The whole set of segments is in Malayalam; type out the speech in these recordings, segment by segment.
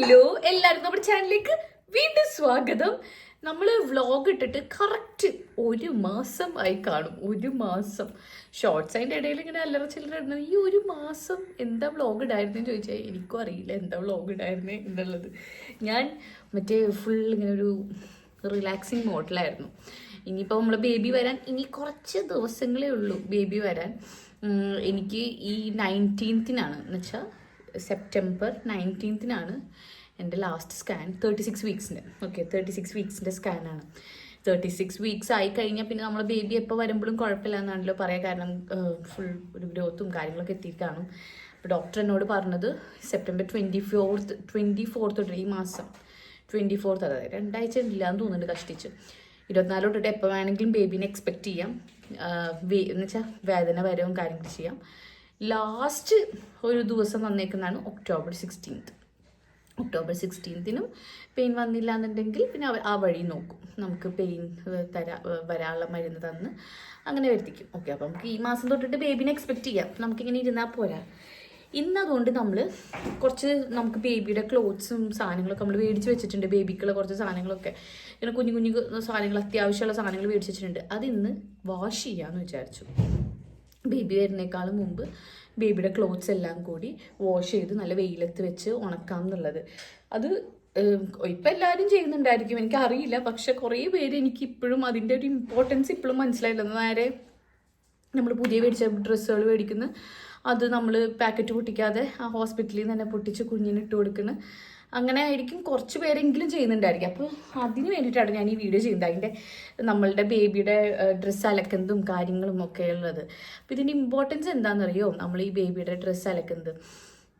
ഹലോ എല്ലാവരും നമ്മുടെ ചാനലിലേക്ക് വീണ്ടും സ്വാഗതം. നമ്മൾ വ്ളോഗ് ഇട്ടിട്ട് കറക്റ്റ് ഒരു മാസം ആയി കാണും ഒരു മാസം. ഷോർട്സ് അതിന്റെ ഇടയിൽ ഇങ്ങനെ അല്ലറ ചില്ലറ ഇടുന്നത് ഈ ഒരു മാസം എന്താ വ്ളോഗ് ഇടായിരുന്നെന്ന് ചോദിച്ചാൽ എനിക്കും അറിയില്ല എന്താ വ്ളോഗ് ഇടായിരുന്നേ എന്നുള്ളത്. ഞാൻ മറ്റേ ഫുൾ ഇങ്ങനെ ഒരു റിലാക്സിങ് മോഡിലായിരുന്നു ഇനിയിപ്പോൾ നമ്മൾ ബേബി വരാൻ ഇനി കുറച്ച് ദിവസങ്ങളേ ഉള്ളൂ ബേബി വരാൻ. എനിക്ക് ഈ നയന്റീൻത്തിനാണ് എന്ന് വെച്ചാൽ സെപ്റ്റംബർ നയന്റീൻത്തിനാണ് എന്റെ ലാസ്റ്റ് സ്കാൻ തേർട്ടി സിക്സ് വീക്സിന്റെ ഓക്കെ തേർട്ടി സിക്സ് വീക്സിന്റെ സ്കാനാണ് തേർട്ടി സിക്സ് വീക്സ് ആയി കഴിഞ്ഞാൽ പിന്നെ നമ്മളെ ബേബി എപ്പോൾ വരുമ്പോഴും കുഴപ്പമില്ല എന്നാണല്ലോ പറയാം. കാരണം ഫുൾ ഒരു ഗ്രോത്തും കാര്യങ്ങളൊക്കെ എത്തിയിട്ടാണ് അപ്പോൾ ഡോക്ടർ എന്നോട് പറഞ്ഞത് September twenty fourth twenty fourth തൊട്ട് ഈ മാസം ട്വന്റി ഫോർത്ത് അതായത് രണ്ടാഴ്ച ഇല്ലാന്ന് തോന്നുന്നുണ്ട് കഷ്ടിച്ച്. ഇരുപത്തിനാല് തൊട്ടിട്ട് എപ്പോൾ വേണമെങ്കിലും ബേബീനെ എക്സ്പെക്റ്റ് ചെയ്യാം. എന്ന് വെച്ചാൽ വേദന വരവും കാര്യങ്ങൾ ചെയ്യാം. ലാസ്റ്റ് ഒരു ദിവസം വന്നേക്കുന്നതാണ് ഒക്ടോബർ സിക്സ്റ്റീൻത്ത് ഒക്ടോബർ സിക്സ്റ്റീൻത്തിനും പെയിൻ വന്നില്ല എന്നുണ്ടെങ്കിൽ പിന്നെ ആ വഴി നോക്കും. നമുക്ക് പെയിൻ തരാ വരാനുള്ള മരുന്ന് തന്ന് അങ്ങനെ വരുത്തിക്കും. ഓക്കെ അപ്പം നമുക്ക് ഈ മാസം തൊട്ടിട്ട് ബേബിനെ എക്സ്പെക്ട് ചെയ്യാം. നമുക്കിങ്ങനെ ഇരുന്നാൽ പോരാ. ഇന്ന് അതുകൊണ്ട് നമ്മൾ കുറച്ച് നമുക്ക് ബേബിയുടെ ക്ലോത്ത്സും സാധനങ്ങളൊക്കെ നമ്മൾ മേടിച്ച് വെച്ചിട്ടുണ്ട്. ബേബിക്കുള്ള കുറച്ച് സാധനങ്ങളൊക്കെ. ഇങ്ങനെ കുഞ്ഞു കുഞ്ഞു സാധനങ്ങൾ അത്യാവശ്യമുള്ള സാധനങ്ങൾ മേടിച്ച് വെച്ചിട്ടുണ്ട്. അത് ഇന്ന് വാഷ് ചെയ്യാമെന്ന് വിചാരിച്ചു. ബേബി വരുന്നേക്കാളും മുമ്പ് ബേബിയുടെ ക്ലോത്ത്സ് എല്ലാം കൂടി വാഷ് ചെയ്ത് നല്ല വെയിലത്ത് വെച്ച് ഉണക്കാം എന്നുള്ളത്. അത് ഇപ്പം എല്ലാവരും ചെയ്യുന്നുണ്ടായിരിക്കും. എനിക്ക് അറിയില്ല പക്ഷെ കുറേ പേര് എനിക്ക് ഇപ്പോഴും അതിന്റെ ഒരു ഇമ്പോർട്ടൻസ് ഇപ്പോഴും മനസ്സിലായില്ല. നേരെ നമ്മൾ പുതിയ മേടിച്ച ഡ്രസ്സുകൾ മേടിക്കുന്ന. അത് നമ്മൾ പാക്കറ്റ് പൊട്ടിക്കാതെ ആ ഹോസ്പിറ്റലിൽ നിന്ന് തന്നെ പൊട്ടിച്ച് കുഞ്ഞിന് ഇട്ട് കൊടുക്കുന്ന അങ്ങനെ ആയിരിക്കും കുറച്ച് പേരെങ്കിലും ചെയ്യുന്നുണ്ടായിരിക്കും. അപ്പോൾ അതിന് വേണ്ടിയിട്ടാണ് ഞാൻ ഈ വീഡിയോ ചെയ്യുന്നത്. അതിന്റെ നമ്മളുടെ ബേബിയുടെ ഡ്രസ്സ് അലക്കുന്നതും കാര്യങ്ങളും ഒക്കെ ഉള്ളത്. അപ്പോൾ ഇതിന്റെ ഇമ്പോർട്ടൻസ് എന്താണെന്നറിയോ? നമ്മൾ ഈ ബേബിയുടെ ഡ്രസ്സ് അലക്കുന്നത്.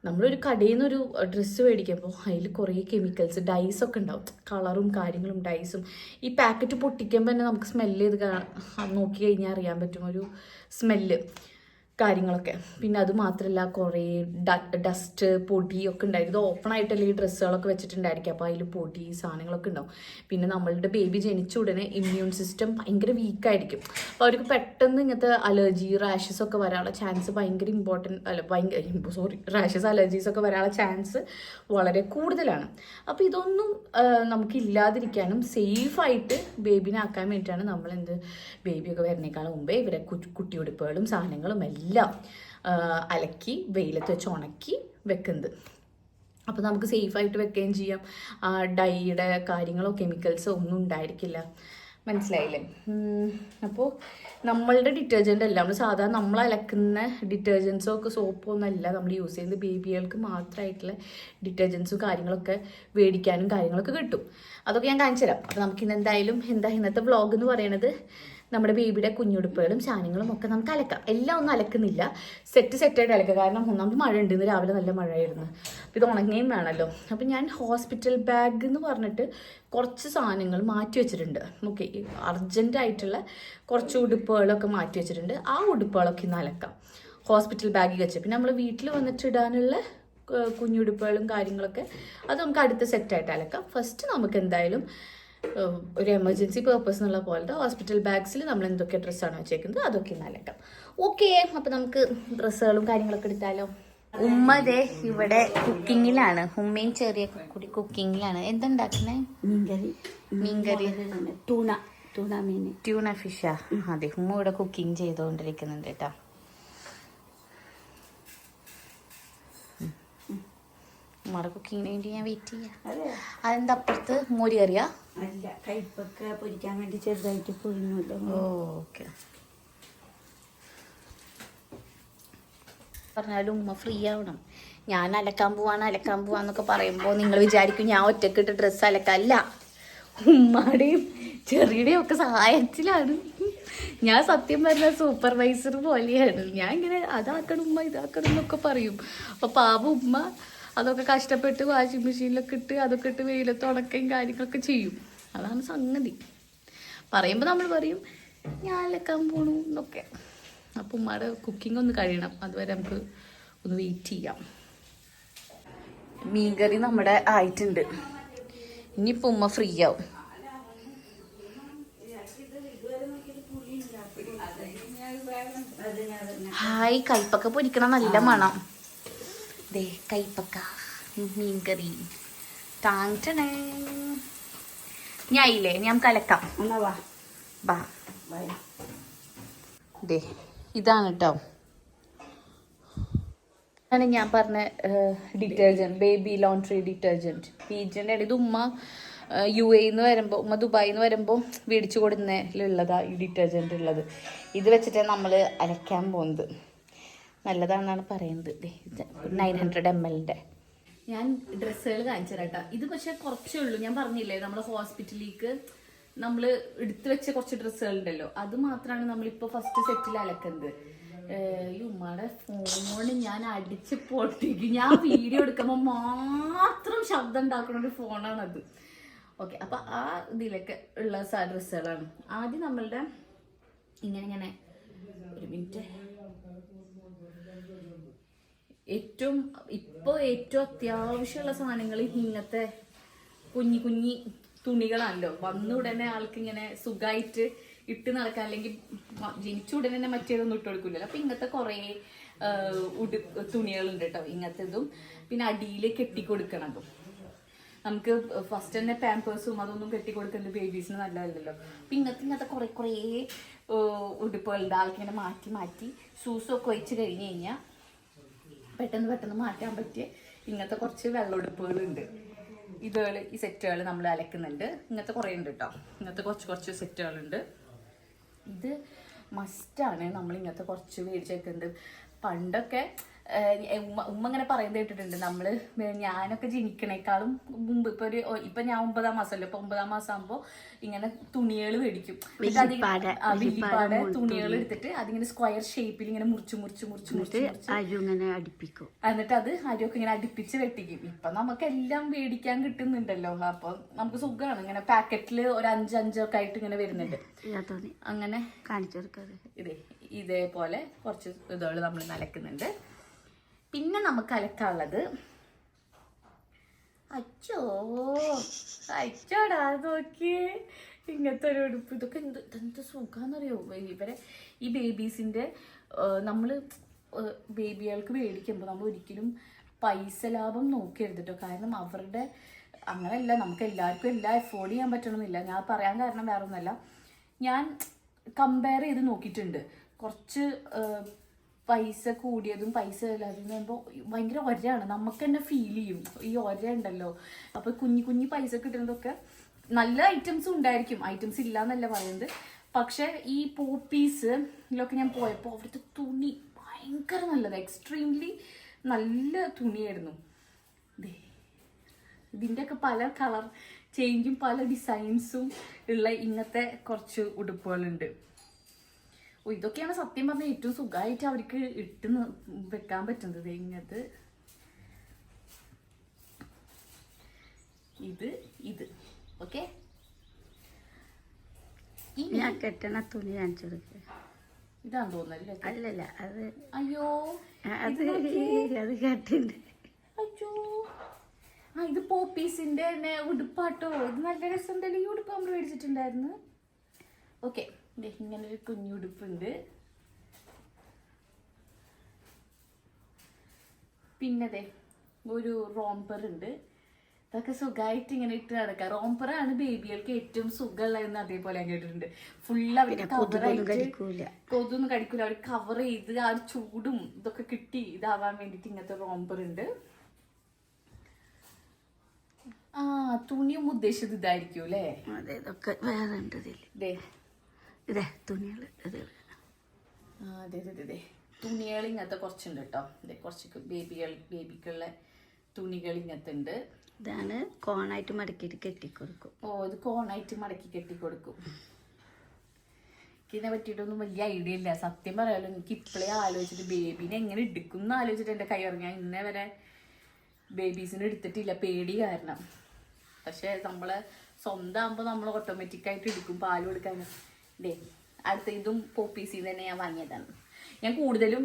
നമ്മളൊരു കടയിൽ നിന്നൊരു ഡ്രസ്സ് മേടിക്കുമ്പോൾ അതിൽ കുറേ കെമിക്കൽസ് ഡൈസ് ഒക്കെ ഉണ്ടാവും. കളറും കാര്യങ്ങളും ഡൈസും ഈ പാക്കറ്റ് പൊട്ടിക്കുമ്പോൾ തന്നെ നമുക്ക് സ്മെല്ല് ചെയ്ത് നോക്കി കഴിഞ്ഞാൽ അറിയാൻ പറ്റും. ഒരു സ്മെല്ല് കാര്യങ്ങളൊക്കെ. പിന്നെ അത് മാത്രമല്ല കുറേ ഡസ്റ്റ് പൊടി ഒക്കെ ഉണ്ടായിരുന്നു. ഇത് ഓപ്പൺ ആയിട്ടല്ലേ ഈ ഡ്രസ്സുകളൊക്കെ വെച്ചിട്ടുണ്ടായിരിക്കും. അപ്പോൾ അതിൽ പൊടി സാധനങ്ങളൊക്കെ ഉണ്ടാവും. പിന്നെ നമ്മളുടെ ബേബി ജനിച്ച ഉടനെ ഇമ്മ്യൂൺ സിസ്റ്റം ഭയങ്കര വീക്കായിരിക്കും അപ്പോൾ അവർക്ക് പെട്ടെന്ന് ഇങ്ങനത്തെ അലർജി റാഷസ് ഒക്കെ വരാനുള്ള ചാൻസ് ഭയങ്കര ഇമ്പോർട്ടന്റ് അല്ല ഭയങ്കര സോറി റാഷസ് അലർജീസ് ഒക്കെ വരാനുള്ള ചാൻസ് വളരെ കൂടുതലാണ്. അപ്പോൾ ഇതൊന്നും നമുക്ക് ഇല്ലാതിരിക്കാനും സേഫായിട്ട് ബേബിനെ ആക്കാൻ വേണ്ടിയിട്ടാണ് നമ്മൾ എന്ത് ബേബിയൊക്കെ വരുന്നേക്കാളും മുമ്പേ ഇവരെ കുട്ടിയുടുപ്പുകളും സാധനങ്ങളും എല്ലാം ആ, അലക്കി വെയിലത്ത് വെച്ച് ഉണക്കി വെക്കുന്നത്. അപ്പോൾ നമുക്ക് സേഫായിട്ട് വെക്കുകയും ചെയ്യാം. ഡൈയുടെ കാര്യങ്ങളോ കെമിക്കൽസോ ഒന്നും ഉണ്ടായിരിക്കില്ല. മനസ്സിലായില്ലേ? അപ്പോൾ നമ്മളുടെ ഡിറ്റർജന്റ് അല്ല. നമ്മൾ സാധാരണ നമ്മൾ അലക്കുന്ന ഡിറ്റർജൻസോ ഒക്കെ സോപ്പോ ഒന്നല്ല നമ്മൾ യൂസ് ചെയ്യുന്നത്. ബേബികൾക്ക് മാത്രമായിട്ടുള്ള ഡിറ്റർജൻസും കാര്യങ്ങളൊക്കെ മേടിക്കാനും കാര്യങ്ങളൊക്കെ കിട്ടും. അതൊക്കെ ഞാൻ കാണിച്ചു തരാം അപ്പോൾ നമുക്കിന്ന് എന്തായാലും എന്താ ഇന്നത്തെ വ്ളോഗ് എന്ന് പറയുന്നത് നമ്മുടെ ബേബിയുടെ കുഞ്ഞുടുപ്പുകളും സാധനങ്ങളും ഒക്കെ നമുക്ക് അലക്കാം. എല്ലാം ഒന്നും അലക്കുന്നില്ല. സെറ്റ് സെറ്റായിട്ട് അലക്കുക. കാരണം ഒന്നാമത് മഴ ഉണ്ട് ഇന്ന് രാവിലെ നല്ല മഴയായിരുന്നു. അപ്പോൾ ഇത് ഉണങ്ങുകയും വേണമല്ലോ. അപ്പോൾ ഞാൻ ഹോസ്പിറ്റൽ ബാഗ് എന്ന് പറഞ്ഞിട്ട് കുറച്ച് സാധനങ്ങൾ മാറ്റി വെച്ചിട്ടുണ്ട്. ഓക്കെ അർജന്റായിട്ടുള്ള കുറച്ച് ഉടുപ്പുകളൊക്കെ മാറ്റി വെച്ചിട്ടുണ്ട്. ആ ഉടുപ്പുകളൊക്കെ ഇന്ന് അലക്കാം. ഹോസ്പിറ്റൽ ബാഗിൽ വെച്ച്. പിന്നെ നമ്മൾ വീട്ടിൽ വന്നിട്ട് ഇടാനുള്ള കുഞ്ഞുടുപ്പുകളും കാര്യങ്ങളൊക്കെ അത് നമുക്ക് അടുത്ത സെറ്റായിട്ട് അലക്കാം. ഫസ്റ്റ് നമുക്ക് എന്തായാലും ഒരു എമർജൻസി പേർപ്പസ് എന്നുള്ള പോലത്തെ ഹോസ്പിറ്റൽ ബാഗ്സിൽ നമ്മൾ എന്തൊക്കെ ഡ്രസ്സാണ് വെച്ചേക്കുന്നത് അതൊക്കെ അലക്കാം. ഓക്കെ അപ്പം നമുക്ക് ഡ്രസ്സുകളും കാര്യങ്ങളൊക്കെ എടുത്താലോ? ഉമ്മ ദേ ഇവിടെ കുക്കിങ്ങിലാണ് ഉമ്മയും ചെറിയ കൂടി കുക്കിങ്ങിലാണ് എന്തുണ്ടാക്കുന്നേ? മീൻകറി. മീൻകറി. ടൂണ ടൂണ മീൻ. ട്യൂണ ഫിഷാ അതെ. ഉമ്മ ഇവിടെ കുക്കിംഗ് ചെയ്തുകൊണ്ടിരിക്കുന്നുണ്ട് കേട്ടോ. ഉമ്മയുടെ കുക്കിങ്ങിന് വേണ്ടി ഞാൻ വെയിറ്റ് ചെയ്യാം. അതെ. അതെന്താ അപ്പുറത്ത് മോര് കറിയാ? അല്ല കയ്പൊക്കെ പൊരിക്കാൻ വേണ്ടി ചെറുതായിട്ട് പൊരിഞ്ഞല്ലോ ഓക്കെ പറഞ്ഞാലും ഉമ്മ ഫ്രീ ആവണം. ഞാൻ അലക്കാൻ പോവാണ് അലക്കാൻ പോവാന്നൊക്കെ പറയുമ്പോൾ നിങ്ങൾ വിചാരിക്കും ഞാൻ ഒറ്റക്കിട്ട് ഡ്രസ്സ് അലക്കല്ല. ഉമ്മയുടെയും ചെറിയുടെയും ഒക്കെ സഹായത്തിലാണ്. ഞാൻ സത്യം പറഞ്ഞ സൂപ്പർവൈസർ പോലെയാണ്. ഞാൻ ഇങ്ങനെ അതാക്കണം ഉമ്മ ഇതാക്കണം എന്നൊക്കെ പറയും. അപ്പോൾ പാവ ഉമ്മ അതൊക്കെ കഷ്ടപ്പെട്ട് വാഷിംഗ് മെഷീനിലൊക്കെ ഇട്ട് അതൊക്കെ ഇട്ട് വെയിലത്ത് ഉണക്കുകയും കാര്യങ്ങളൊക്കെ ചെയ്യും. അതാണ് സംഗതി. പറയുമ്പോൾ നമ്മൾ പറയും ഞാൻ അലക്കാൻ പോണു എന്നൊക്കെ. അപ്പം ഉമ്മയുടെ കുക്കിംഗ് ഒന്ന് കഴിയണം. അതുവരെ നമുക്ക് ഒന്ന് വെയിറ്റ് ചെയ്യാം. മീൻകറി നമ്മുടെ ആയിട്ടുണ്ട്. ഇനിയിപ്പോൾ ഉമ്മ ഫ്രീ ആവും. ഹായ് കൈപ്പക്ക പൊരിക്കണം നല്ല മണം. ദേ കൈപ്പക്ക മീൻകറി. ടാങ് ടണേ. ഞാൻ ഇല്ലേ ഞാൻ കലക്കാം വാ വാ. ദേ ഇതാണ് കേട്ടോ ആണ് ഞാൻ പറഞ്ഞ ഡിറ്റർജന്റ് ബേബി ലോണ്ട്രി ഡിറ്റർജന്റ് പീജന്റെ ഇത് ഉമ്മ യു എന്ന് വരുമ്പോൾ ഉമ്മ ദുബായിൽ നിന്ന് വരുമ്പോൾ മേടിച്ചു കൊടുക്കുന്നതിലുള്ളതാ ഈ ഡിറ്റർജന്റ് ഉള്ളത്. ഇത് വെച്ചിട്ടാണ് നമ്മൾ അരയ്ക്കാൻ പോകുന്നത്. നല്ലതാണെന്നാണ് പറയുന്നത്. നയൻ ഹൺഡ്രഡ് എം എല്ലിന്റെ ഞാൻ ഡ്രസ്സുകൾ കാണിച്ചു തരാം ഇത് പക്ഷെ കുറച്ചേ ഉള്ളൂ. ഞാൻ പറഞ്ഞില്ലേ നമ്മൾ ഹോസ്പിറ്റലിലേക്ക് നമ്മൾ എടുത്തു വെച്ച കുറച്ച് ഡ്രസ്സുകൾ ഉണ്ടല്ലോ അത് മാത്രമാണ് നമ്മളിപ്പോൾ ഫസ്റ്റ് സെറ്റിൽ അലക്കുന്നത്. ഉമ്മയുടെ ഫോണ് ഞാൻ അടിച്ച് പൊട്ടിക്കും. ഞാൻ വീഡിയോ എടുക്കുമ്പോൾ മാത്രം ശബ്ദം ഉണ്ടാക്കുന്ന ഒരു അത് ഓക്കെ അപ്പൊ ആ ഇതിലൊക്കെ ഉള്ള ഡ്രസ്സുകളാണ്. ആദ്യം നമ്മളുടെ ഇങ്ങനെ ഇങ്ങനെ ഒരു മിനിറ്റ്. ഏറ്റവും ഇപ്പോൾ ഏറ്റവും അത്യാവശ്യമുള്ള സാധനങ്ങൾ ഇങ്ങനത്തെ കുഞ്ഞി കുഞ്ഞി തുണികളാണല്ലോ. വന്ന ഉടനെ ആൾക്ക് ഇങ്ങനെ സുഖമായിട്ട് ഇട്ട് നടക്കാൻ അല്ലെങ്കിൽ ജനിച്ച ഉടനെ തന്നെ മറ്റേതൊന്നും ഇട്ട് കൊടുക്കില്ലല്ലോ അപ്പൊ ഇങ്ങനത്തെ കുറേ ഉടു തുണികളുണ്ട് കേട്ടോ ഇങ്ങനത്തെ ഇതും പിന്നെ അടിയിൽ കെട്ടിക്കൊടുക്കണതും. നമുക്ക് ഫസ്റ്റ് തന്നെ പാമ്പേഴ്സും അതൊന്നും കെട്ടിക്കൊടുക്കുന്നത് ബേബീസിന് നല്ലതല്ലല്ലോ. അപ്പൊ ഇങ്ങനത്തെ ഇങ്ങനത്തെ കുറേ കുറേ ഉടുപ്പുകളുണ്ട്. ആൾക്കിങ്ങനെ മാറ്റി മാറ്റി ഷൂസൊക്കെ വെച്ച് കഴിഞ്ഞ് കഴിഞ്ഞാൽ പെട്ടെന്ന് പെട്ടെന്ന് മാറ്റാൻ പറ്റിയ ഇങ്ങനത്തെ കുറച്ച് വെള്ളമെടുപ്പുകളുണ്ട്. ഇതുകൾ ഈ സെറ്റുകൾ നമ്മൾ അലക്കുന്നുണ്ട്. ഇങ്ങനത്തെ കുറേ ഉണ്ട് കേട്ടോ ഇങ്ങനത്തെ കുറച്ച് കുറച്ച് സെറ്റുകളുണ്ട്. ഇത് മസ്റ്റാണ് നമ്മൾ ഇങ്ങനത്തെ കുറച്ച് മേടിച്ച് വെക്കുന്നത്. പണ്ടൊക്കെ ഉമ്മ ഉമ്മ ഇങ്ങനെ പറയുന്നത് കേട്ടിട്ടുണ്ട്. നമ്മൾ ഞാനൊക്കെ ജനിക്കണേക്കാളും മുമ്പ് ഇപ്പൊ ഒരു ഇപ്പൊ ഞാൻ ഒമ്പതാം മാസമല്ലോ? ഇപ്പൊ ഒമ്പതാം മാസം ആകുമ്പോ ഇങ്ങനെ തുണികൾ മേടിക്കും. വില്ലിപ്പാടെ തുണികൾ എടുത്തിട്ട് അതിങ്ങനെ സ്ക്വയർ ഷേപ്പിൽ ഇങ്ങനെ മുറിച്ച് മുറിച്ച് മുറിച്ച് മുറിച്ച് ഇങ്ങനെ അടുപ്പിക്കും. എന്നിട്ട് അത് അരിയൊക്കെ ഇങ്ങനെ അടുപ്പിച്ച് വെട്ടിക്കും. ഇപ്പൊ നമുക്ക് എല്ലാം മേടിക്കാൻ കിട്ടുന്നുണ്ടല്ലോ. അപ്പൊ നമുക്ക് സുഖമാണ് ഇങ്ങനെ പാക്കറ്റിൽ ഒരു അഞ്ചഞ്ചൊക്കെ ആയിട്ട് ഇങ്ങനെ വരുന്നുണ്ട്. അങ്ങനെ കാണിച്ചു കൊടുക്കാതെ ഇതേ ഇതേപോലെ കുറച്ച് ഇതുകൾ നമ്മൾ നലക്കുന്നുണ്ട് പിന്നെ നമുക്ക് അലക്കാനുള്ളത്. അച്ചോ അച്ചോടാ നോക്കി ഇങ്ങനത്തെ ഒരു ഉടുപ്പ്. ഇതൊക്കെ എന്ത് എന്ത് സുഖാന്നറിയോ? ഇവരെ ഈ ബേബീസിന്റെ നമ്മൾ ബേബികൾക്ക് മേടിക്കുമ്പോൾ നമ്മൾ ഒരിക്കലും പൈസ ലാഭം നോക്കരുത് കേട്ടോ കാരണം അവരുടെ അങ്ങനെയല്ല നമുക്ക് എല്ലാവർക്കും എല്ലാം എഫോർഡ് ചെയ്യാൻ പറ്റണമെന്നില്ല ഞാൻ പറയാൻ കാരണം വേറെ ഒന്നല്ല ഞാൻ കമ്പയർ ചെയ്ത് നോക്കിയിട്ടുണ്ട്. കുറച്ച് പൈസ കൂടിയതും പൈസ ഇല്ലാതെന്ന് പറയുമ്പോൾ ഭയങ്കര ഒരയാണ്. നമുക്ക് തന്നെ ഫീൽ ചെയ്യും. ഈ ഒര ഉണ്ടല്ലോ അപ്പൊ കുഞ്ഞു കുഞ്ഞു പൈസ കിട്ടുന്നതൊക്കെ നല്ല ഐറ്റംസും ഉണ്ടായിരിക്കും. ഐറ്റംസ് ഇല്ല എന്നല്ല പറയുന്നത് പക്ഷെ ഈ പോപ്പീസിലൊക്കെ ഞാൻ പോയപ്പോൾ അവിടുത്തെ തുണി ഭയങ്കര നല്ലത്. എക്സ്ട്രീംലി നല്ല തുണിയായിരുന്നു. ഇതിന്റെയൊക്കെ പല കളർ ചേഞ്ചും പല ഡിസൈൻസും ഉള്ള ഇങ്ങനത്തെ കുറച്ച് ഉടുപ്പുകളുണ്ട്. ഓ ഇതൊക്കെയാണ് സത്യം പറഞ്ഞാൽ ഏറ്റവും സുഖമായിട്ട് അവർക്ക് ഇട്ട് വെക്കാൻ പറ്റുന്നത്. ഇങ്ങനത്തെ ഇത് ഇത്. ഓക്കെ ഞാൻ കെട്ടണ തുണി കാണിച്ചു കൊടുക്കുക ഇതാണ് തോന്നുന്നത് അല്ലല്ല അത് അയ്യോ അത് അത് കെട്ടുണ്ട്. അയ്യോ. ആ ഇത് പോപ്പീസിന്റെ തന്നെ ഉടുപ്പാട്ടോ. ഇത് നല്ല രസമുണ്ടല്ലോ. ഈ ഉടുപ്പ് നമ്മൾ മേടിച്ചിട്ടുണ്ടായിരുന്നു. ഓക്കെ ഇങ്ങനെ ഒരു കുഞ്ഞുടുപ്പുണ്ട് പിന്നതെ ഒരു റോംപർ ഉണ്ട്. ഇതൊക്കെ സുഖമായിട്ട് ഇങ്ങനെ ഇട്ട് നടക്കാം. റോംപറാണ് ബേബികൾക്ക് ഏറ്റവും സുഖമുള്ളതെന്ന് അതേപോലെ കേട്ടിട്ടുണ്ട്. ഫുള്ള് കവറായിട്ട് കടിക്കൂല. കൊതൊന്നും കടിക്കൂല. അവർ കവർ ചെയ്ത് ആ ഒരു ചൂടും ഇതൊക്കെ കിട്ടി ഇതാവാൻ വേണ്ടിട്ട് ഇങ്ങനത്തെ റോംപർ ഉണ്ട്. ആ തുണിയും ഉദ്ദേശിച്ചത് ഇതായിരിക്കും അല്ലേ? അതെ ഇതൊക്കെ വേറെ ഉണ്ട് ഇതേ തുണികൾ ഇത്. ആ അതെ അതെ അതെ തുണികൾ ഇങ്ങനത്തെ കുറച്ചുണ്ട് കേട്ടോ. ഇതേ കുറച്ച് ബേബികൾ ബേബിക്കുള്ള തുണികൾ ഇങ്ങനത്തെ ഉണ്ട്. ഇതാണ് കോണായിട്ട് മടക്കിയിട്ട് കെട്ടിക്കൊടുക്കും. ഓ ഇത് കോണായിട്ട് മടക്കി കെട്ടിക്കൊടുക്കും. എനിക്കിതിനെ പറ്റിയിട്ടൊന്നും വലിയ ഐഡിയ ഇല്ല. സത്യം പറയാലോ എനിക്ക് ഇപ്പോഴേ ആലോചിച്ചിട്ട് ബേബിനെ എങ്ങനെ എടുക്കും എന്ന് ആലോചിച്ചിട്ട് എന്റെ കൈ ഇറങ്ങി ഇന്നേ വരെ ബേബീസിനെ എടുത്തിട്ടില്ല. പേടി കാരണം. പക്ഷേ നമ്മൾ സ്വന്തം ആകുമ്പോൾ നമ്മൾ ഓട്ടോമാറ്റിക്കായിട്ട് എടുക്കും പാൽ കൊടുക്കാൻ ഡേ അടുത്ത ഇതും പോപ്പീസിൽ തന്നെ ഞാൻ വാങ്ങിയതാണ്. ഞാൻ കൂടുതലും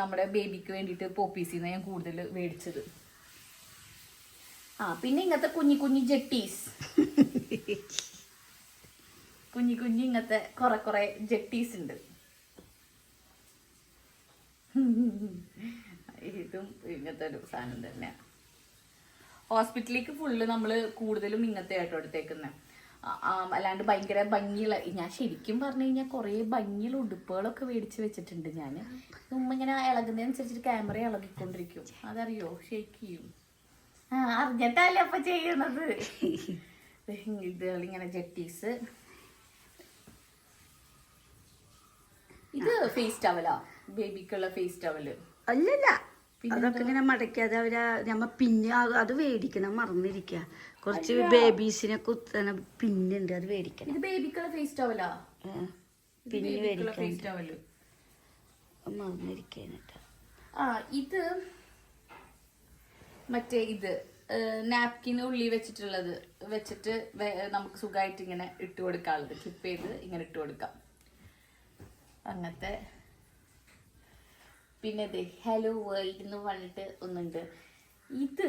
നമ്മുടെ ബേബിക്ക് വേണ്ടിയിട്ട് പോപ്പീസിൽ നിന്ന് ഞാൻ കൂടുതൽ മേടിച്ചത്. ആ പിന്നെ ഇങ്ങനത്തെ കുഞ്ഞി കുഞ്ഞി ജെട്ടീസ്. കുഞ്ഞി കുഞ്ഞി ഇങ്ങനത്തെ കുറെ കുറെ ജെട്ടീസ് ഉണ്ട്. ഇതും ഇങ്ങനത്തെ ഒരു സാധനം തന്നെയാണ് ഹോസ്പിറ്റലിലേക്ക് ഫുള്ള് നമ്മൾ കൂടുതലും ഇങ്ങനത്തെ ആയിട്ടോ എടുത്തേക്കുന്നത് അല്ലാണ്ട് ഭയങ്കര ഭംഗിയുള്ള ഞാൻ ശരിക്കും പറഞ്ഞു കഴിഞ്ഞാൽ കുറേ ഭംഗിയുള്ള ഉടുപ്പുകളൊക്കെ മേടിച്ച് വെച്ചിട്ടുണ്ട് ഞാൻ ഉമ്മ ഇങ്ങനെ ഇളകുന്നതനുസരിച്ചിട്ട് ക്യാമറ ഇളകിക്കൊണ്ടിരിക്കും. അതറിയോ? ഷേക്ക് ചെയ്യും. ആ അറിഞ്ഞിട്ടല്ലേ അപ്പൊ ചെയ്യണത് ഇത് ഇങ്ങനെ ജെട്ടീസ് ഇത് ഫേസ് ടവലാ ബേബിക്കുള്ള ഫേസ് ടവൽ അല്ലല്ല. അതൊക്കെ ഇങ്ങനെ മടക്കാതെ അവരാ നമ്മ പിന്നെ അത് അത് മേടിക്കണം മറന്നിരിക്കുക കുറച്ച് ബേബീസിനെ കുത്തണ പിന്നുണ്ട് അത് മേടിക്കണം ഇത് ബേബിക്കുള്ള ഫേസ് ടവലാ പിന്നെ മറന്നിരിക്കാനിട്ട് ആ ഇത് മറ്റേ ഇത് നാപ്കിന് ഉള്ളി വെച്ചിട്ടുള്ളത്. വെച്ചിട്ട് നമുക്ക് സുഖമായിട്ട് ഇങ്ങനെ ഇട്ട് കൊടുക്കാനുള്ളത്. ക്ലിപ്പ് ചെയ്ത് ഇങ്ങനെ ഇട്ട് കൊടുക്കാം. അങ്ങനത്തെ. പിന്നെ ഇത് ഹലോ വേൾഡ് എന്ന് പറഞ്ഞിട്ട് ഒന്നുണ്ട്. ഇത്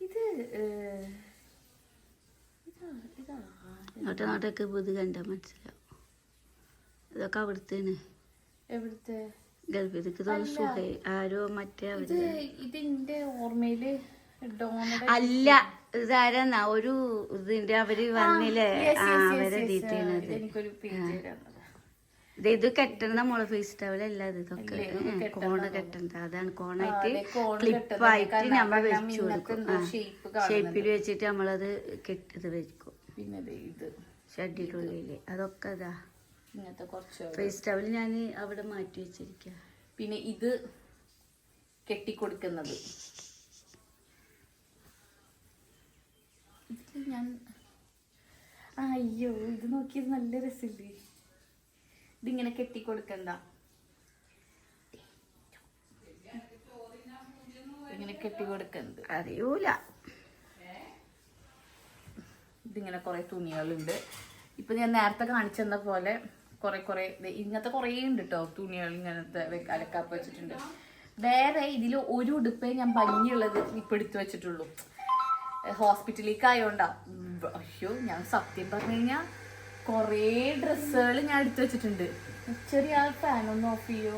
ഇത് ഏഹ്, ഇതാ ഇതാ. കണ്ട മനസ്സിലാവും. ഇതൊക്കെ അവിടുത്തേന് എവിടുത്തെ? ഗൾഫിലേക്ക് സുഖേ ആരോ മറ്റേ അവർ. ഇതിന്റെ ഓർമ്മയിൽ അല്ല ഇതാരെന്നാ ഒരു ഇതിന്റെ അവർ വന്നില്ലേ? അവരെ ഡീറ്റെയിൽസ് എനിക്കൊരു പേജ് തരാം. ഇത് കെട്ടണ മുള ഫേസ് ടവൽ അല്ല ഇതൊക്കെ. ഇത് കോണ് കെട്ടണ്ട അതാണ് കോണായിട്ട് ക്ലിപ്പായിട്ട് നമ്മൾ വെച്ചു കൊടുക്കും. ഷേപ്പിൽ വെച്ചിട്ട് നമ്മളത് കെട്ടിത് വെക്കും. ഇത്. ഷഡിനുള്ളിൽ അതൊക്കെ കുറച്ച് ഫേസ് ടവൽ ഞാൻ അവിടെ മാറ്റി വെച്ചിരിക്ക. പിന്നെ ഇത് കെട്ടിക്കൊടുക്കുന്നത്. ഞാൻ അയ്യോ ഇത് നോക്കിയത് നല്ല രസമില്ലേ? ഇതിങ്ങനെ കെട്ടിക്കൊടുക്കണ്ട. ഇങ്ങനെ കെട്ടിക്കൊടുക്കുന്നത് അറിയൂല. ഇതിങ്ങനെ കുറേ തുണികളുണ്ട്. ഇപ്പൊ ഞാൻ നേരത്തെ കാണിച്ചെന്ന പോലെ കുറേ കുറേ ഇങ്ങനത്തെ കുറേ ഉണ്ട് കേട്ടോ തുണികൾ ഇങ്ങനത്തെ അലക്കാപ്പ് വെച്ചിട്ടുണ്ട്. വേറെ ഇതിൽ ഒരു ഉടുപ്പേ ഞാൻ ഭംഗിയുള്ളത് ഇപ്പൊ എടുത്തു വെച്ചിട്ടുള്ളൂ. ഹോസ്പിറ്റലിലേക്ക് ആയോണ്ടാ അയ്യോ ഞാൻ സത്യം പറഞ്ഞു കഴിഞ്ഞാൽ കുറേ ഡ്രസ്സുകൾ ഞാൻ എടുത്തു വെച്ചിട്ടുണ്ട്. ചെറിയ ആ ഫാൻ ഒന്ന് ഓഫ് ചെയ്യോ?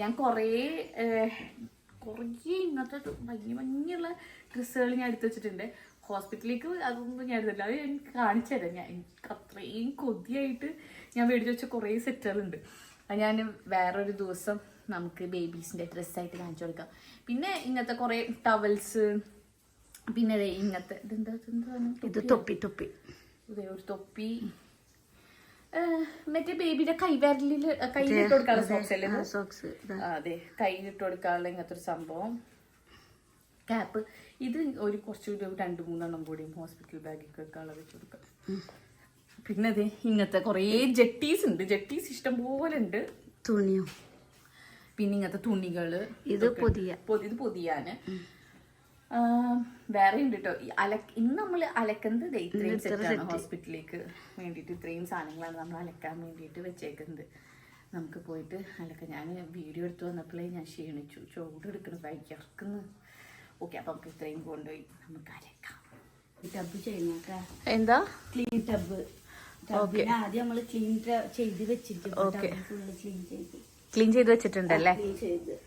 ഞാൻ കുറേ കുറേ ഇങ്ങനത്തെ ഭംഗി ഭംഗിയുള്ള ഡ്രസ്സുകൾ ഞാൻ എടുത്തു വെച്ചിട്ടുണ്ട്. ഹോസ്പിറ്റലിലേക്ക് അതൊന്നും ഞാൻ എടുത്തില്ല അത് ഞാൻ കാണിച്ചു തരാം. ഞാൻ എനിക്ക് അത്രയും കൊതിയായിട്ട് ഞാൻ മേടിച്ചു വെച്ച കുറേ സെറ്റുകളുണ്ട്. അത് ഞാൻ വേറൊരു ദിവസം നമുക്ക് ബേബീസിന്റെ ഡ്രസ്സായിട്ട് കാണിച്ചു കൊടുക്കാം. പിന്നെ ഇങ്ങനത്തെ കുറേ ടവൽസ് പിന്നെ ഇതെന്താ ഇതെന്താ ഇത് തൊപ്പി തൊപ്പി ഇതേ ഒരു തൊപ്പി. മറ്റേ ബേബിയുടെ കൈവരലിൽ കൈയിലിട്ട് കൊടുക്കാനുള്ള സോക്സ് അല്ലേ സോക്സ് അതെ. കൈയിലിട്ട് കൊടുക്കാനുള്ള ഇങ്ങനത്തെ ഒരു സംഭവം. ക്യാപ്പ് ഇത് ഒരു കുറച്ചുകൂടി രണ്ട് മൂന്നെണ്ണം കൂടി ഹോസ്പിറ്റൽ ബാഗിൽ വെക്കാനുള്ള വെച്ച് കൊടുക്കാം. പിന്നെ അതെ ഇങ്ങനത്തെ കുറേ ജെട്ടീസ് ഉണ്ട്. ജെട്ടീസ് ഇഷ്ടം പോലെ ഉണ്ട്. തുണിയോ? പിന്നെ ഇങ്ങനത്തെ തുണികൾ ഇത് പൊതിയ. പൊതി- ഇത് പൊതിയാന് ആ, വേറെ ഉണ്ട് കേട്ടോ ഇന്ന് നമ്മൾ അലക്കുന്നത് ഇത്രയും സെറ്റാണ് ഹോസ്പിറ്റലിലേക്ക് വേണ്ടിയിട്ട് ഇത്രയും സാധനങ്ങളാണ് നമ്മൾ അലക്കാൻ വേണ്ടിയിട്ട് വെച്ചേക്കുന്നത്. നമുക്ക് പോയിട്ട് അലക്ക ഞാൻ വീഡിയോ എടുത്ത് വന്നപ്പോഴേ ഞാൻ ക്ഷീണിച്ചു. ചൂടെടുക്കണം വൈകിറക്കുന്നു ഓക്കെ അപ്പം നമുക്ക് ഇത്രയും കൊണ്ടുപോയി നമുക്ക് അലക്കാം. ടബ് ചെയ്യുന്നേക്കാ എന്താ? ക്ലീൻ ടബ് ആദ്യം നമ്മൾ ക്ലീൻ ചെയ്ത് വെച്ചിട്ട്. ഫുള്ള് ക്ലീൻ ചെയ്ത്. ക്ലീൻ ചെയ്ത് വെച്ചിട്ടുണ്ടല്ലേ?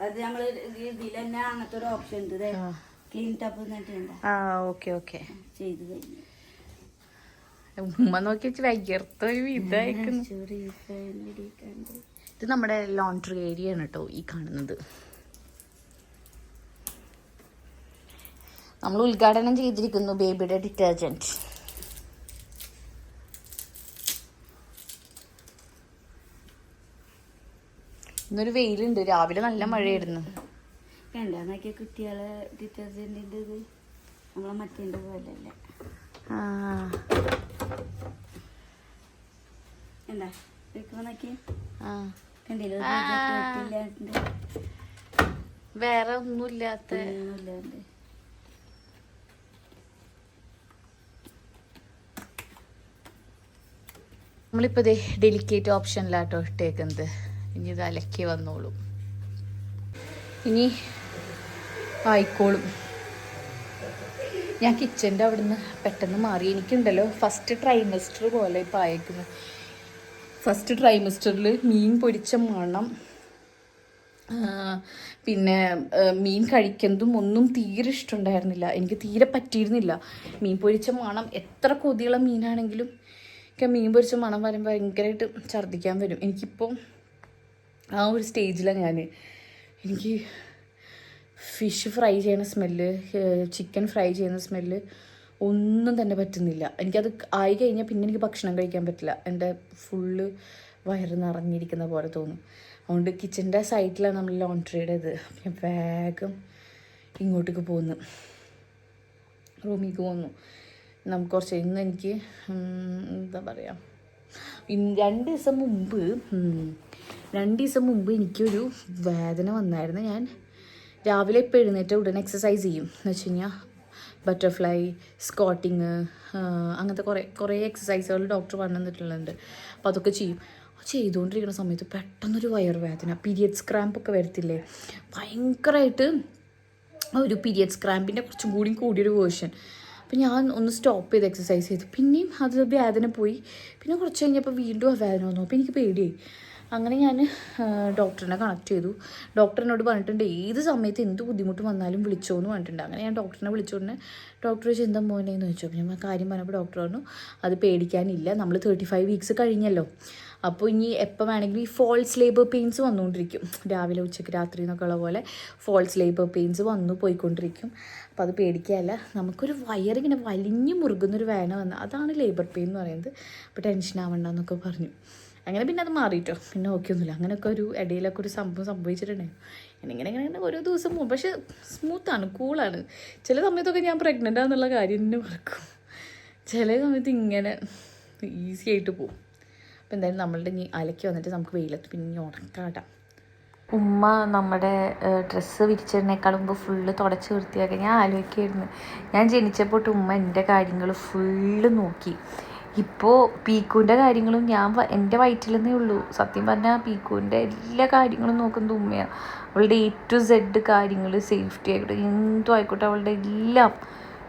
അത് നമ്മൾ ഇതിൽ തന്നെ അങ്ങനത്തെ ഒരു ഓപ്ഷൻ ഉണ്ട് ക്ലീൻ ടബ് എന്നിട്ടുണ്ട് ആ ഓക്കെ ഓക്കെ. ചെയ്ത് കഴിഞ്ഞു. ഉമ്മ നോക്കി വെച്ച് ഇതായിരിക്കുന്നു ഫാനിലിരിക്കാണ്ട്. ഇത് നമ്മുടെ ലോണ്ട്രി ഏരിയ ആണ് കേട്ടോ ഈ കാണുന്നത്. നമ്മൾ ഉദ്ഘാടനം ചെയ്തിരിക്കുന്നു ബേബിയുടെ ഡിറ്റർജന്റ് ഇന്നൊരു വെയിലുണ്ട്. രാവിലെ നല്ല മഴയായിരുന്നു. കണ്ട? നോക്കിയ കുട്ടികളെ ഡിറ്റർജന്റിന്റെ ഇത്? നമ്മളെ മറ്റേന്റെ പോലല്ല? എന്താ? വെക്കുമ്പോ നോക്കി. കണ്ടില്ല? വേറെ ഒന്നുമില്ലാത്ത. നമ്മളിപ്പോ നമ്മളിപ്പോൾ ഇതേ ഡെലിക്കേറ്റ് ഓപ്ഷനിലാട്ടോ ഇട്ടേക്കുന്നത്. ഇനി ഇത് അലക്കി വന്നോളും. ഇനി ആയിക്കോളും. ഞാൻ കിച്ചന്റെ അവിടുന്ന് പെട്ടെന്ന് മാറി. എനിക്കുണ്ടല്ലോ ഫസ്റ്റ് ട്രൈമസ്റ്റർ പോലെ ഇപ്പം അയക്കുന്നത് ഫസ്റ്റ് ട്രൈമസ്റ്ററിൽ മീൻ പൊരിച്ച മണം പിന്നെ മീൻ കഴിക്കുന്നതും ഒന്നും തീരെ ഇഷ്ടമുണ്ടായിരുന്നില്ല. എനിക്ക് തീരെ പറ്റിയിരുന്നില്ല. മീൻ പൊരിച്ച മണം എത്ര കൊതിയുള്ള മീനാണെങ്കിലും ഒക്കെ മീൻ പൊരിച്ച മണം വരുമ്പോൾ ഭയങ്കരമായിട്ട് ഛർദ്ദിക്കാൻ വരും. എനിക്കിപ്പോൾ ആ ഒരു സ്റ്റേജിലാണ് ഞാൻ എനിക്ക് ഫിഷ് ഫ്രൈ ചെയ്യുന്ന സ്മെല്ല് ചിക്കൻ ഫ്രൈ ചെയ്യുന്ന സ്മെല്ല് ഒന്നും തന്നെ പറ്റുന്നില്ല. എനിക്കത് ആയി കഴിഞ്ഞാൽ പിന്നെ എനിക്ക് ഭക്ഷണം കഴിക്കാൻ പറ്റില്ല. എന്റെ ഫുള്ള് വയറ് നിറഞ്ഞിരിക്കുന്ന പോലെ തോന്നും. അതുകൊണ്ട് കിച്ചന്റെ സൈഡിലാണ് നമ്മൾ ലോണ്ട്രിയുടെ ഇത് ഞാൻ വേഗം ഇങ്ങോട്ടേക്ക് പോകുന്നു. റൂമിലേക്ക് പോകുന്നു. നമുക്ക് കുറച്ച് ഇന്ന് എനിക്ക് എന്താ പറയുക രണ്ട് ദിവസം മുമ്പ് രണ്ട് ദിവസം മുമ്പ് എനിക്കൊരു വേദന വന്നായിരുന്നു. ഞാൻ രാവിലെ ഇപ്പോൾ എഴുന്നേറ്റ് ഉടനെ എക്സസൈസ് ചെയ്യും. എന്ന് വെച്ച് കഴിഞ്ഞാൽ ബട്ടർഫ്ലൈ സ്കോട്ടിങ് അങ്ങനത്തെ കുറേ കുറേ എക്സസൈസുകൾ ഡോക്ടർ പറഞ്ഞു തന്നിട്ടുള്ളത് അപ്പോൾ അതൊക്കെ ചെയ്യും. ചെയ്തുകൊണ്ടിരിക്കുന്ന സമയത്ത് പെട്ടെന്നൊരു വയറുവേദന പീരിയഡ്സ് ക്രാമ്പ് ഒക്കെ വരത്തില്ലേ? ഭയങ്കരമായിട്ട് ഒരു പീരിയഡ്സ് ക്രാമ്പിന്റെ കുറച്ചും കൂടി കൂടിയൊരു വേർഷൻ അപ്പം ഞാൻ ഒന്ന് സ്റ്റോപ്പ് ചെയ്ത് എക്സസൈസ് ചെയ്തു. പിന്നെയും അത് വേദന പോയി. പിന്നെ കുറച്ച് കഴിഞ്ഞപ്പോൾ വീണ്ടും ആ വേദന വന്നു. അപ്പോൾ എനിക്ക് പേടിയായി. അങ്ങനെ ഞാൻ ഡോക്ടറിനെ കണക്ട് ചെയ്തു. ഡോക്ടർ എന്നോട് പറഞ്ഞിട്ടുണ്ട് ഏത് സമയത്ത് എന്ത് ബുദ്ധിമുട്ട് വന്നാലും വിളിച്ചോ എന്ന് പറഞ്ഞിട്ടുണ്ട്. അങ്ങനെ ഞാൻ ഡോക്ടറിനെ വിളിച്ചോടനെ ഡോക്ടർ ചിന്ത മോനെ? എന്ന് ചോദിച്ചു. അപ്പം ഞാൻ കാര്യം പറഞ്ഞപ്പോൾ ഡോക്ടർ പറഞ്ഞു അത് പേടിക്കാനില്ല നമ്മൾ തേർട്ടി ഫൈവ് വീക്സ് കഴിഞ്ഞല്ലോ. അപ്പോൾ ഇനി എപ്പോൾ വേണമെങ്കിലും ഈ ഫോൾസ് ലേബർ പെയിൻസ് വന്നുകൊണ്ടിരിക്കും രാവിലെ ഉച്ചയ്ക്ക് രാത്രി എന്നൊക്കെ ഉള്ള പോലെ ഫോൾസ് ലേബർ പെയിൻസ് വന്നു പോയിക്കൊണ്ടിരിക്കും. അപ്പോൾ അത് പേടിക്കുകയല്ല നമുക്കൊരു വയറിങ്ങനെ വലിഞ്ഞു മുറുകുന്നൊരു വേന വന്ന അതാണ് ലേബർ പെയിൻ എന്ന് പറയുന്നത്. അപ്പോൾ ടെൻഷൻ ആവണ്ട എന്നൊക്കെ പറഞ്ഞു. അങ്ങനെ പിന്നെ അത് മാറിയിട്ടോ പിന്നെ നോക്കിയൊന്നുമില്ല അങ്ങനെയൊക്കെ ഒരു ഇടയിലൊക്കെ ഒരു സംഭവം സംഭവിച്ചിട്ടുണ്ടായിരുന്നു ഇങ്ങനെ ഇങ്ങനെ ഓരോ ദിവസം പോകും പക്ഷെ സ്മൂത്താണ് കൂളാണ് ചില സമയത്തൊക്കെ ഞാൻ പ്രഗ്നന്റ് ആണെന്നുള്ള കാര്യം തന്നെ മറക്കും. ചില സമയത്ത് ഇങ്ങനെ ഈസി ആയിട്ട് പോകും അപ്പോൾ എന്തായാലും നമ്മളുടെ ഇനി അലക്കി വന്നിട്ട് നമുക്ക് വെയിലത്ത് പിന്നെ ഉണക്കാട്ടാം ഉമ്മ നമ്മുടെ ഡ്രസ്സ് വിരിച്ചതിനേക്കാൾ മുമ്പ് ഫുള്ള് തുടച്ച് വൃത്തിയാക്കി. ഞാൻ ആലോചിക്കായിരുന്നു. ഞാൻ ജനിച്ചപ്പോട്ട് ഉമ്മ എന്റെ കാര്യങ്ങൾ ഫുള്ള് നോക്കി. ഇപ്പോൾ പീക്കുവിന്റെ കാര്യങ്ങളും ഞാൻ എന്റെ വയറ്റിലെന്നേ ഉള്ളൂ. സത്യം പറഞ്ഞാൽ പീക്കുവിന്റെ എല്ലാ കാര്യങ്ങളും നോക്കുന്നത് ഉമ്മയാണ് അവളുടെ എ ടു സെഡ് കാര്യങ്ങൾ സേഫ്റ്റി ആയിക്കോട്ടെ എന്തും ആയിക്കോട്ടെ അവളുടെ എല്ലാം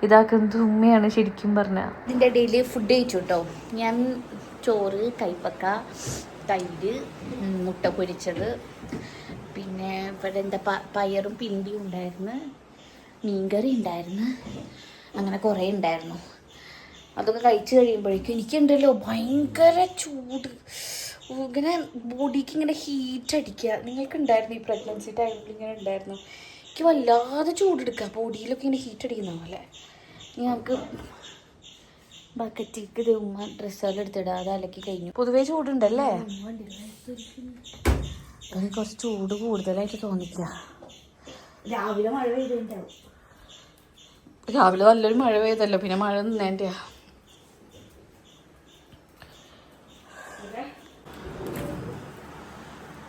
ഇതാക്കുന്നത് ഉമ്മയാണ് ശരിക്കും പറഞ്ഞാൽ ഇതിന്റെ ഡെയിലി ഫുഡ് കഴിച്ചു കേട്ടോ ഞാൻ ചോറ് കൈപ്പക്ക തൈര് മുട്ട പൊരിച്ചത്. പിന്നെ ഇവിടെ എന്താ പയറും പിണ്ടിയും ഉണ്ടായിരുന്നു. മീൻകറി ഉണ്ടായിരുന്നു. അങ്ങനെ കുറേ ഉണ്ടായിരുന്നു. അതൊക്കെ കഴിച്ച് കഴിയുമ്പോഴേക്കും എനിക്കുണ്ടല്ലോ ഭയങ്കര ചൂട്. ഇങ്ങനെ ബോഡിക്ക് ഇങ്ങനെ ഹീറ്റ് അടിക്കുക. നിങ്ങൾക്ക് ഉണ്ടായിരുന്നു ഈ പ്രഗ്നൻസി ടൈമിൽ ഇങ്ങനെ ഉണ്ടായിരുന്നു? എനിക്ക് വല്ലാതെ ചൂടെടുക്കുക. ബോഡിയിലൊക്കെ ഇങ്ങനെ ഹീറ്റ് അടിക്കുന്ന പോലെ. ഇനി നമുക്ക് ബക്കറ്റിക്ക് ഇത് ഉമ്മ ഡ്രസ്സുകൾ എടുത്തിടുക. അത് അലക്കി കഴിഞ്ഞു. പൊതുവേ ചൂടുണ്ടല്ലേ? അത് കുറച്ച് ചൂട് കൂടുതലായിട്ട് തോന്നിക്കുക. രാവിലെ മഴ പെയ്തിട്ടുണ്ടാവും രാവിലെ നല്ലൊരു മഴ പെയ്തല്ലോ. പിന്നെ മഴ നിന്നേന്റെ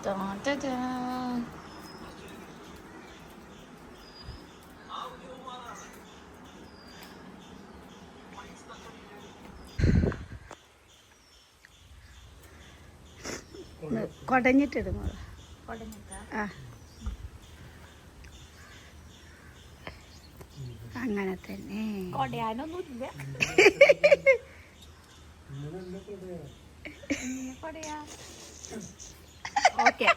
കൊടഞ്ഞിട്ടിടും ആ. അങ്ങനെ തന്നെ. കൊടയാനൊന്നുമില്ല ഓക്കെ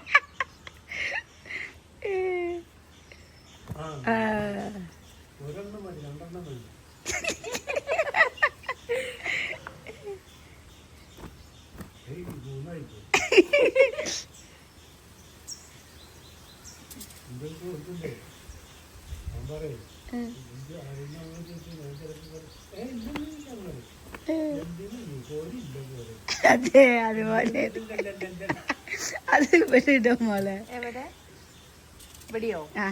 അതെ അതുപോലെ. അത് ഇവിടെ ഇടും മോളെ. ആ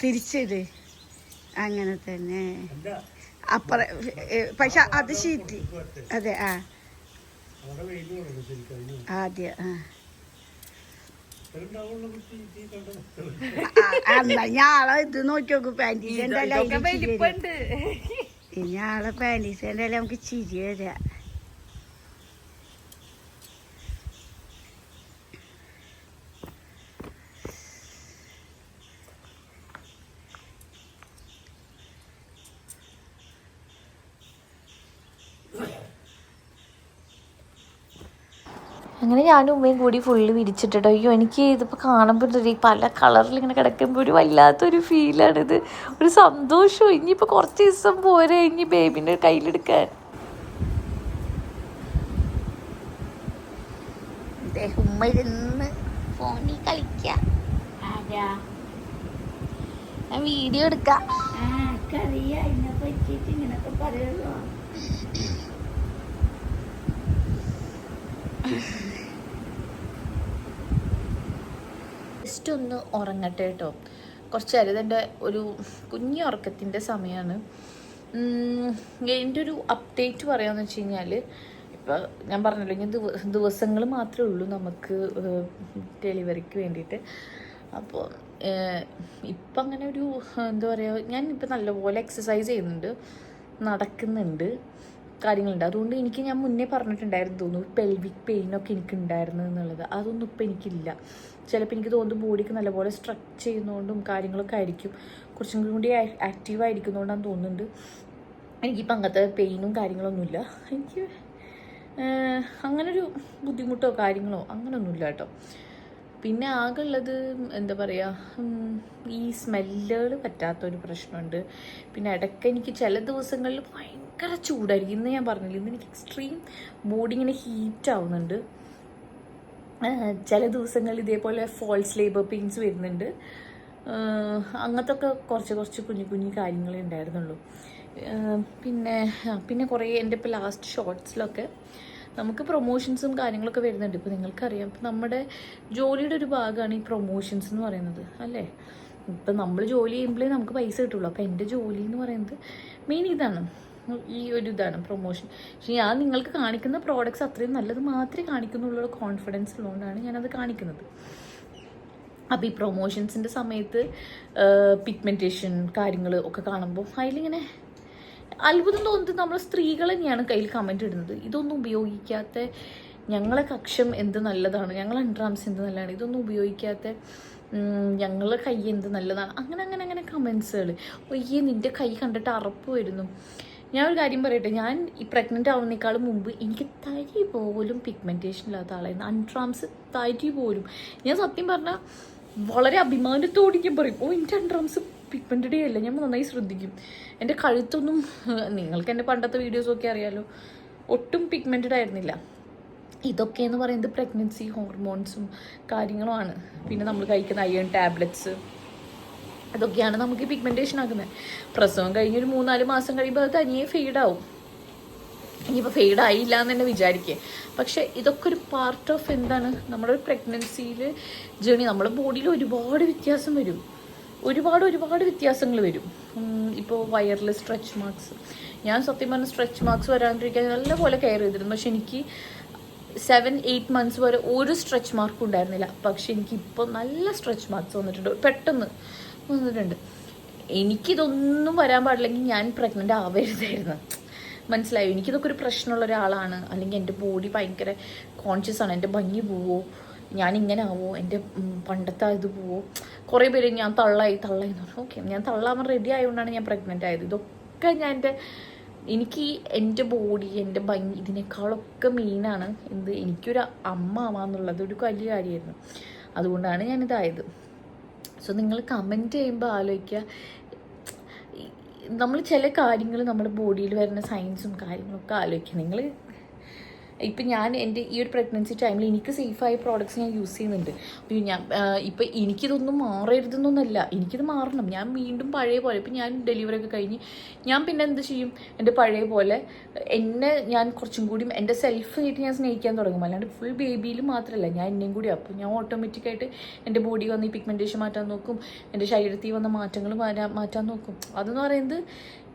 തിരിച്ചിട്. അങ്ങനെ തന്നെ. അപ്പറ പക്ഷെ അത് ശീറ്റി. അതെ ആ. ആദ്യം ആ. എന്നാ ഞാളെ ഇത് നോക്കി നോക്കും പാന്റീസിന്റെ ഞാളെ പാന്റീസിന്റെ നമുക്ക് ചിരി വരാ. അങ്ങനെ ഞാനും ഉമ്മയും കൂടി ഫുള്ള് വിരിച്ചിട്ടോ അയ്യോ എനിക്ക് ഇതിപ്പോൾ കാണുമ്പോൾ ഒരു പല കളറിൽ ഇങ്ങനെ കിടക്കുമ്പോൾ ഒരു വല്ലാത്തൊരു ഫീലാണിത് ഒരു സന്തോഷവും ഇനിയിപ്പോൾ കുറച്ച് ദിവസം പോരെ ഇനി ബേബിന്റെ കയ്യിലെടുക്കാൻ ഉമ്മ ഇരുന്ന് ഫോണിൽ കളിക്കാം. ഞാൻ വീഡിയോ എടുക്കാം. ജസ്റ്റ് ഒന്ന് ഉറങ്ങട്ടെ കേട്ടോ. കുറച്ച് നേരം ഇതെന്റെ ഒരു കുഞ്ഞു ഉറക്കത്തിന്റെ സമയമാണ് എന്റെ ഒരു അപ്ഡേറ്റ് പറയാമെന്ന് വെച്ച് കഴിഞ്ഞാൽ ഇപ്പോൾ ഞാൻ പറഞ്ഞല്ലോ ഇനി ദിവസങ്ങൾ മാത്രമേ ഉള്ളൂ നമുക്ക് ഡെലിവറിക്ക് വേണ്ടിയിട്ട്. അപ്പോൾ ഇപ്പം അങ്ങനെ ഒരു എന്താ പറയുക ഞാൻ ഇപ്പം നല്ലപോലെ എക്സസൈസ് ചെയ്യുന്നുണ്ട് നടക്കുന്നുണ്ട് കാര്യങ്ങളുണ്ട്. അതുകൊണ്ട് എനിക്ക് ഞാൻ മുന്നേ പറഞ്ഞിട്ടുണ്ടായിരുന്നു തോന്നുന്നു പെൽവിക് പെയിനൊക്കെ എനിക്ക് ഉണ്ടായിരുന്നു എന്നുള്ളത്. അതൊന്നും ഇപ്പം എനിക്കില്ല. ചിലപ്പോൾ എനിക്ക് തോന്നുന്നു ബോഡിക്ക് നല്ലപോലെ സ്ട്രെച്ച് ചെയ്യുന്നതുകൊണ്ടും കാര്യങ്ങളൊക്കെ ആയിരിക്കും. കുറച്ചും കൂടി ആക്റ്റീവ് ആയിരിക്കുന്നതുകൊണ്ടാണ് തോന്നുന്നുണ്ട്. എനിക്കിപ്പോൾ അങ്ങനത്തെ പെയിനും കാര്യങ്ങളൊന്നുമില്ല. എനിക്ക് അങ്ങനൊരു ബുദ്ധിമുട്ടോ കാര്യങ്ങളോ അങ്ങനെയൊന്നുമില്ല കേട്ടോ. പിന്നെ ആകെ ഉള്ളത് എന്താ പറയുക ഈ സ്മെല്ലുകൾ പറ്റാത്തൊരു പ്രശ്നമുണ്ട്. പിന്നെ ഇടയ്ക്ക് എനിക്ക് ചില ദിവസങ്ങളിൽ ഭയങ്കര ചൂടായിരിക്കും. ഇന്ന് ഞാൻ പറഞ്ഞില്ല ഇന്ന് എനിക്ക് എക്സ്ട്രീം ബോഡി ഇങ്ങനെ ഹീറ്റ് ആവുന്നുണ്ട്. ചില ദിവസങ്ങളിൽ ഇതേപോലെ ഫോൾസ് ലേബർ പെയിൻസ് വരുന്നുണ്ട്. അങ്ങനത്തെ ഒക്കെ കുറച്ച് കുറച്ച് കുഞ്ഞു കുഞ്ഞു കാര്യങ്ങളേ ഉണ്ടായിരുന്നുള്ളൂ. പിന്നെ പിന്നെ കുറേ എന്റെ ഇപ്പോൾ ലാസ്റ്റ് ഷോർട്സിലൊക്കെ നമുക്ക് പ്രൊമോഷൻസും കാര്യങ്ങളൊക്കെ വരുന്നുണ്ട്. ഇപ്പോൾ നിങ്ങൾക്കറിയാം ഇപ്പം നമ്മുടെ ജോലിയുടെ ഒരു ഭാഗമാണ് ഈ പ്രൊമോഷൻസ് എന്ന് പറയുന്നത് അല്ലേ? ഇപ്പം നമ്മൾ ജോലി ചെയ്യുമ്പോഴേ നമുക്ക് പൈസ കിട്ടുള്ളൂ. അപ്പോൾ എന്റെ ജോലി എന്ന് പറയുന്നത് മെയിൻ ഇതാണ്. ഈ ഒരു ഇതാണ് പ്രൊമോഷൻ പക്ഷേ ഞാൻ നിങ്ങൾക്ക് കാണിക്കുന്ന പ്രോഡക്റ്റ്സ് അത്രയും നല്ലത് മാത്രമേ കാണിക്കുന്നുള്ളൂ കോൺഫിഡൻസ് ഉള്ളതുകൊണ്ടാണ് ഞാനത് കാണിക്കുന്നത്. അപ്പോൾ ഈ പ്രൊമോഷൻസിന്റെ സമയത്ത് പിഗ്മെന്റേഷൻ കാര്യങ്ങൾ ഒക്കെ കാണുമ്പോൾ അതിലിങ്ങനെ അത്ഭുതം തോന്നുന്നത് നമ്മൾ സ്ത്രീകൾ തന്നെയാണ് കയ്യിൽ കമന്റ് ഇടുന്നത്. ഇതൊന്നും ഉപയോഗിക്കാത്ത ഞങ്ങളെ കക്ഷം എന്ത് നല്ലതാണ് ഞങ്ങളെ അൺട്രാംസ് എന്ത് നല്ലതാണ് ഇതൊന്നും ഉപയോഗിക്കാത്ത ഞങ്ങളുടെ ഞങ്ങളെ കൈ എന്ത് നല്ലതാണ് അങ്ങനെ അങ്ങനെ അങ്ങനെ കമൻസുകൾ ഒയ്യേ നിന്റെ കൈ കണ്ടിട്ട് അറപ്പ് വരുന്നു. ഞാൻ ഒരു കാര്യം പറയട്ടെ ഞാൻ ഈ പ്രഗ്നന്റ് ആവുന്നേക്കാളും മുമ്പ് എനിക്ക് തരി പോലും പിഗ്മെന്റേഷൻ ഇല്ലാത്ത ആളായിരുന്നു. അൺട്രാംസ് തരി പോലും. ഞാൻ സത്യം പറഞ്ഞാൽ വളരെ അഭിമാനത്തോടെ ഞാൻ പറയും ഓ എന്റെ അൺട്രാംസ് പിഗ്മെന്റഡ് അല്ല ഞാൻ നന്നായി ശ്രദ്ധിക്കും. എന്റെ കഴുത്തൊന്നും നിങ്ങൾക്ക് എന്റെ പണ്ടത്തെ വീഡിയോസൊക്കെ അറിയാലോ ഒട്ടും പിഗ്മെന്റഡ് ആയിരുന്നില്ല. ഇതൊക്കെ എന്ന് പറയുന്നത് പ്രഗ്നൻസി ഹോർമോൺസും കാര്യങ്ങളുമാണ് പിന്നെ നമ്മൾ കഴിക്കുന്ന അയൺ ടാബ്ലറ്റ്സ് അതൊക്കെയാണ് നമുക്ക് പിഗ്മെന്റേഷൻ ആക്കുന്നത് പ്രസവം കഴിഞ്ഞൊരു മൂന്നാൽ മാസം കഴിയുമ്പോൾ അത് തനിയെ ഫെയ്ഡാവും ഇനിയിപ്പോൾ ഫെയ്ഡ് ആയില്ല എന്ന് തന്നെ വിചാരിക്കുക പക്ഷേ ഇതൊക്കെ ഒരു പാർട്ട് ഓഫ് എന്താണ്? നമ്മുടെ പ്രഗ്നൻസിയിൽ ജേണി നമ്മുടെ ബോഡിയിൽ ഒരുപാട് വ്യത്യാസം വരും. ഒരുപാട് ഒരുപാട് വ്യത്യാസങ്ങൾ വരും. ഇപ്പോൾ വയറിൽ സ്ട്രെച്ച് മാർക്സ് ഞാൻ സത്യം പറഞ്ഞ സ്ട്രെച്ച് മാർക്സ് വരാണ്ടിരിക്കാൻ നല്ലപോലെ കെയർ ചെയ്തിരുന്നു. പക്ഷെ എനിക്ക് സെവൻ എയ്റ്റ് മന്ത്സ് വരെ ഒരു സ്ട്രെച്ച് മാർക്കും ഉണ്ടായിരുന്നില്ല. പക്ഷെ എനിക്കിപ്പോൾ നല്ല സ്ട്രെച്ച് മാർക്സ് വന്നിട്ടുണ്ട്. പെട്ടെന്ന്. വന്നിട്ടുണ്ട്. എനിക്കിതൊന്നും വരാൻ പാടില്ലെങ്കിൽ ഞാൻ പ്രഗ്നന്റ് ആവരുതായിരുന്നു. മനസ്സിലായോ? എനിക്കിതൊക്കെ ഒരു പ്രശ്നമുള്ള ഒരാളാണ്. അല്ലെങ്കിൽ എന്റെ ബോഡി ഭയങ്കര കോൺഷ്യസ് ആണ്. എന്റെ ഭംഗി പോവോ? ഞാൻ ഇങ്ങനെ ആവോ? എന്റെ പണ്ടത്തെ ഇത് പോവോ? കുറേ പേര് ഞാൻ തള്ളായി തള്ളായി എന്ന് പറഞ്ഞു. ഓക്കെ ഞാൻ തള്ളാവാൻ റെഡി ആയതുകൊണ്ടാണ് ഞാൻ പ്രഗ്നന്റ് ആയത്. ഇതൊക്കെ ഞാൻ എന്റെ എനിക്ക് എന്റെ ബോഡി എന്റെ ഭംഗി ഇതിനേക്കാളൊക്കെ മെയിനാണ് എന്ത്? എനിക്കൊരു അമ്മ ആവാന്നുള്ളത് ഒരു വലിയ കാര്യമായിരുന്നു. അതുകൊണ്ടാണ് ഞാനിതായത്. സോ നിങ്ങൾ കമന്റ് ചെയ്യുമ്പോൾ ആലോചിക്കുക നമ്മൾ ചില കാര്യങ്ങൾ നമ്മുടെ ബോഡിയിൽ വരുന്ന സയൻസും കാര്യങ്ങളൊക്കെ ആലോചിക്കുക നിങ്ങൾ ഇപ്പം ഞാൻ എന്റെ ഈ ഒരു പ്രഗ്നൻസി ടൈമിൽ എനിക്ക് സേഫായ പ്രോഡക്റ്റ്സ് ഞാൻ യൂസ് ചെയ്യുന്നുണ്ട്. അപ്പോൾ ഞാൻ ഇപ്പം എനിക്കിതൊന്നും മാറരുതെന്നൊന്നല്ല. എനിക്കിത് മാറണം. ഞാൻ വീണ്ടും പഴയ പോലെ ഇപ്പം ഞാൻ ഡെലിവറി ഒക്കെ കഴിഞ്ഞ് ഞാൻ പിന്നെ എന്ത് ചെയ്യും? എന്റെ പഴയ പോലെ എന്നെ ഞാൻ കുറച്ചും കൂടി എന്റെ സെൽഫ് ആയിട്ട് ഞാൻ സ്നേഹിക്കാൻ തുടങ്ങും. അല്ലാണ്ട് ഫുൾ ബേബിയിൽ മാത്രമല്ല ഞാൻ എന്നെയും കൂടി. അപ്പോൾ ഞാൻ ഓട്ടോമാറ്റിക്കായിട്ട് എന്റെ ബോഡി വന്ന് ഈ പിഗ്മെന്റേഷൻ മാറ്റാൻ നോക്കും. എന്റെ ശരീരത്തിൽ വന്ന മാറ്റങ്ങൾ മാറ്റാൻ നോക്കും. അതെന്ന് പറയുന്നത്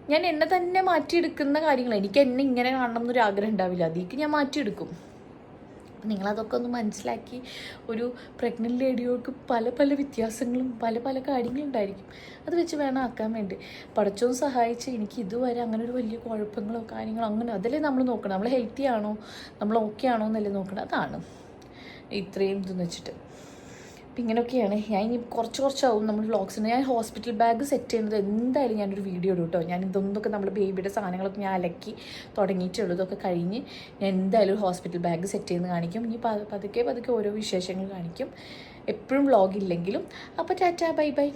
ഞാൻ എന്നെ തന്നെ മാറ്റിയെടുക്കുന്ന കാര്യങ്ങൾ എനിക്ക് എന്നെ ഇങ്ങനെ കാണണം എന്നൊരു ആഗ്രഹം ഉണ്ടാവില്ല. അതിലേക്ക് ഞാൻ മാറ്റിയെടുക്കും. നിങ്ങളതൊക്കെ ഒന്ന് മനസ്സിലാക്കി ഒരു പ്രഗ്നന്റ് ലേഡിയോർക്ക് പല പല വ്യത്യാസങ്ങളും പല പല കാര്യങ്ങളും ഉണ്ടായിരിക്കും അത് വെച്ച് വേണം ആക്കാൻ വേണ്ടി. പഠിച്ചവും സഹായിച്ച് എനിക്ക് ഇതുവരെ അങ്ങനെ ഒരു വലിയ കുഴപ്പങ്ങളോ കാര്യങ്ങളോ അങ്ങനെ അതല്ലേ നമ്മൾ നോക്കണം. നമ്മൾ ഹെൽത്തി ആണോ? നമ്മൾ ഓക്കെ ആണോ എന്നല്ലേ നോക്കണം. അതാണ് ഇത്രയും ഇതെന്ന് വെച്ചിട്ട്. അപ്പം ഇങ്ങനെയൊക്കെയാണ് ഞാൻ ഇനി കുറച്ച് കുറച്ചാവും നമ്മൾ വ്ളോഗ്സിന് ഞാൻ ഹോസ്പിറ്റൽ ബാഗ് സെറ്റ് ചെയ്യുന്നത് എന്തായാലും ഞാനൊരു വീഡിയോ ഇടും കേട്ടോ ഞാൻ ഇതൊന്നൊക്കെ നമ്മൾ ബേബിയുടെ സാധനങ്ങളൊക്കെ ഞാൻ അലക്കി തുടങ്ങിയിട്ടുള്ളൂ ഇതൊക്കെ കഴിഞ്ഞ് ഞാൻ എന്തായാലും ഒരു ഹോസ്പിറ്റൽ ബാഗ് സെറ്റ് ചെയ്യുന്നത് കാണിക്കും. ഇനി പതുക്കെ പതുക്കെ ഓരോ വിശേഷങ്ങൾ കാണിക്കും. എപ്പോഴും വ്ളോഗ് ഇല്ലെങ്കിലും. അപ്പോൾ ടാറ്റാ ബൈ ബൈ.